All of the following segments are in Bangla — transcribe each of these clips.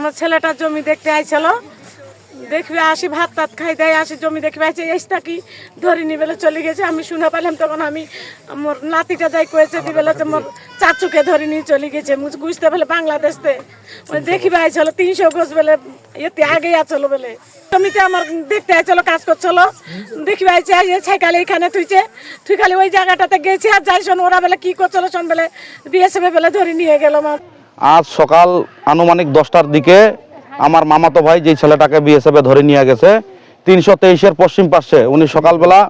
আমার ছেলেটা জমি দেখতে আইছিল। দেখবে আসি ভাত টাত খাই দেয় আসি জমি দেখবে আইছে এস থাকি ধরে নি বেলে চলে গেছে? আমি শুনে পেলাম তখন আমি মোর নাতিটা যাই কয়েছে দি বেলে মোর চাচুকে ধরে নিয়ে চলে গেছে। মুঝ বুঝতে পেলে বাংলাদেশতে। ওই দেখিবে আইছিল তিনশো গোছ বেলে এতে আগে আচলো বেলে। জমিতে আমার দেখতে আইছিল কাজ করছিল। দেখিবে আইছে ছাইকালে এখানে তুইছে তুই খালি ওই জায়গাটাতে গেছে আর যাই শোন ওরা বেলে কি করছিল শোন বেলে বিএসএফ বেলে ধরে নিয়ে গেল আমার। আজ সকাল আনুমানিক দশটার দিকে আমার মামাতো ভাই যে ছেলেটাকে বিএসএফে ধরে নিয়ে গেছে, তিনশো তেইশের পশ্চিম পাশে উনি সকালবেলা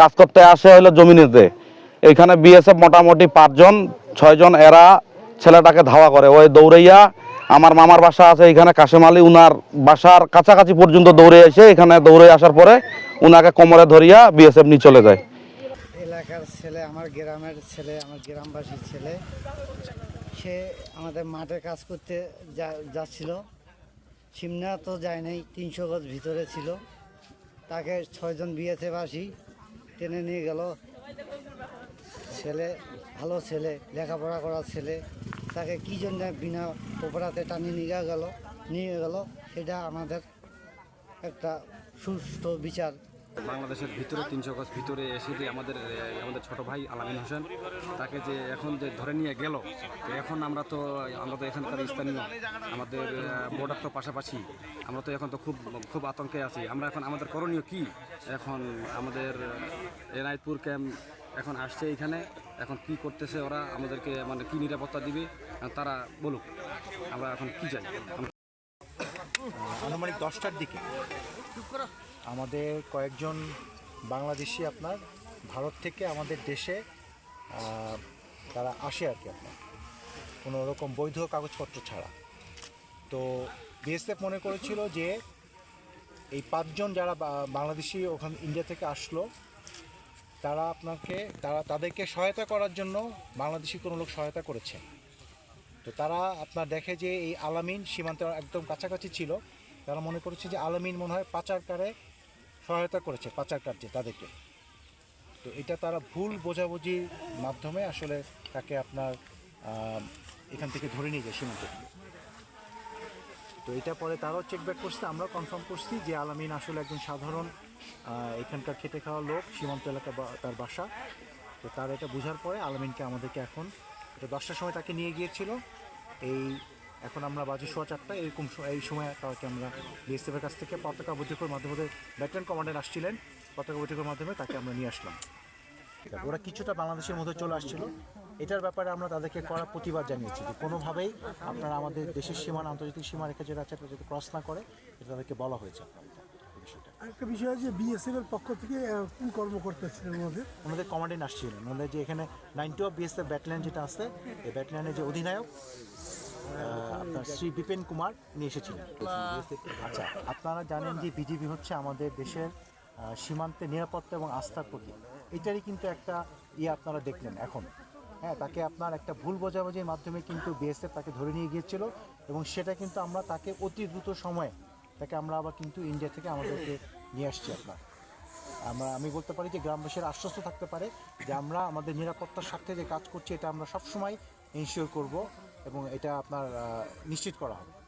কাজ করতে আসে হলো জমিনেতে। এইখানে বিএসএফ মোটামুটি পাঁচজন, ছয়জন এরা ছেলেটাকে ধাওয়া করে। ওই দৌড়াইয়া আমার মামার বাসা আছে এখানে কাশেম আলী, উনার বাসার কাছাকাছি পর্যন্ত দৌড়ে এসে এখানে দৌড়ে আসার পরে উনাকে কোমরে ধরিয়া বিএসএফ নিয়ে চলে যায়। এলাকার ছেলে, আমার গ্রামের ছেলে, আমার গ্রামবাসীর ছেলে। সে আমাদের মাঠে কাজ করতে যা- যাচ্ছিল। সিমনা তো যায় নাই, তিনশো গজ ভিতরে ছিল। তাকে ছয়জন বিয়েতে বাসি টেনে নিয়ে গেল। ছেলে, ভালো ছেলে, লেখাপড়া করা ছেলে। তাকে কী জন্য বিনা অপরাধে টানিয়ে নিয়ে গেল নিয়ে গেল, সেটা আমাদের একটা সুস্থ বিচার বাংলাদেশের ভিতরে, তিনশো গজ ভিতরে এসে যে আমাদের আমাদের ছোট ভাই আলামিন হোসেন, তাকে যে এখন যে ধরে নিয়ে গেল এখন আমরা তো আমরা তো এখানকার স্থানীয়, আমাদের বর্ডার তো পাশাপাশি, আমরা তো এখন তো খুব খুব আতঙ্কে আছি। আমরা এখন, আমাদের করণীয় কি? এখন আমাদের এনায়তপুর ক্যাম্প এখন আসছে এখানে, এখন কি করতেছে ওরা, আমাদেরকে মানে কি নিরাপত্তা দিবে, তারা বলুক, আমরা এখন কি চাই আনুমানিক দশটার দিকে। আমাদের কয়েকজন বাংলাদেশি আপনার, ভারত থেকে আমাদের দেশে তারা আসে আর কি আপনার। কোনো রকম বৈধ কাগজপত্র ছাড়া। তো বিএসএফ মনে করেছিল যে, এই পাঁচজন যারা বাংলাদেশি ওখান, ইন্ডিয়া থেকে আসলো, তারা আপনাকে, তারা তাদেরকে সহায়তা করার জন্য বাংলাদেশি কোনো লোক সহায়তা করেছে। তো তারা আপনার দেখে যে এই আলামিন সীমান্তের একদম কাছাকাছি ছিল। তারা মনে করেছে যে আলামিন মনে হয় পাচারকারে সহায়তা করেছে, পাচার কার্যে তাদেরকে। তো এটা তারা ভুল বোঝাবুঝির মাধ্যমে আসলে তাকে আপনার এখান থেকে ধরে নিয়ে যায় সীমান্ত। তো এটা পরে তারাও চেক ব্যাক করছে, আমরাও কনফার্ম করছি যে আলামিন আসলে একজন সাধারণ এখানকার খেটে খাওয়া লোক, সীমান্ত এলাকা তার বাসা। তো তার এটা বোঝার পরে আলামিনকে আমাদেরকে এখন, এটা দশটার সময় তাকে নিয়ে গিয়েছিল। এই এখন আমরা বাজে সোয়া চারটা এরকম এই সময় তাকে আমরা বিএসএফের কাছ থেকে পতাকা বৈঠকের মাধ্যমে ব্যাটালিয়ন কমান্ডার আসছিলেন। পতাকা বৈঠকের মাধ্যমে তাকে আমরা নিয়ে আসলাম। ওরা কিছুটা বাংলাদেশের মধ্যে চলে আসছিল। এটার ব্যাপারে আমরা তাদেরকে কড়া প্রতিবাদ জানিয়েছি যে কোনোভাবেই আপনারা আমাদের দেশের সীমানা আন্তর্জাতিক সীমা রেখে যেটা আছে যাতে ক্রস না করে এটা তাদেরকে বলা হয়েছে। আরেকটা বিষয় আছে বিএসএফ এর পক্ষ থেকে কোন কর্মকর্তা ছিলেন ওনাদের? ওনাদের কমান্ডেন্ট আসছিলেন। ওনাদের যে এখানে নাইনটি অফ বিএসএফ ব্যাটালিয়ন যেটা আছে এই ব্যাটালিয়নের যে অধিনায়ক আপনার শ্রী বিপিন কুমার নিয়ে এসেছিলেন। আচ্ছা আপনারা জানেন যে বিজেপি হচ্ছে আমাদের দেশের সীমান্তে নিরাপত্তা এবং আস্থার প্রতীক। এটারই কিন্তু একটা ইয়ে আপনারা দেখলেন এখন। হ্যাঁ তাকে আপনার একটা ভুল বোঝাবুঝির মাধ্যমে কিন্তু বিএসএফ তাকে ধরে নিয়ে গিয়েছিল এবং সেটা কিন্তু আমরা তাকে অতি দ্রুত সময়ে তাকে আমরা আবার কিন্তু ইন্ডিয়া থেকে আমাদেরকে নিয়ে আসছি আপনার। আমরা, আমি বলতে পারি যে গ্রামবাসীরা আশ্বস্ত থাকতে পারে যে আমরা আমাদের নিরাপত্তার স্বার্থে যে কাজ করছি, এটা আমরা সবসময় ইনশিওর করব। এবং এটা আপনার নিশ্চিত করা হবে।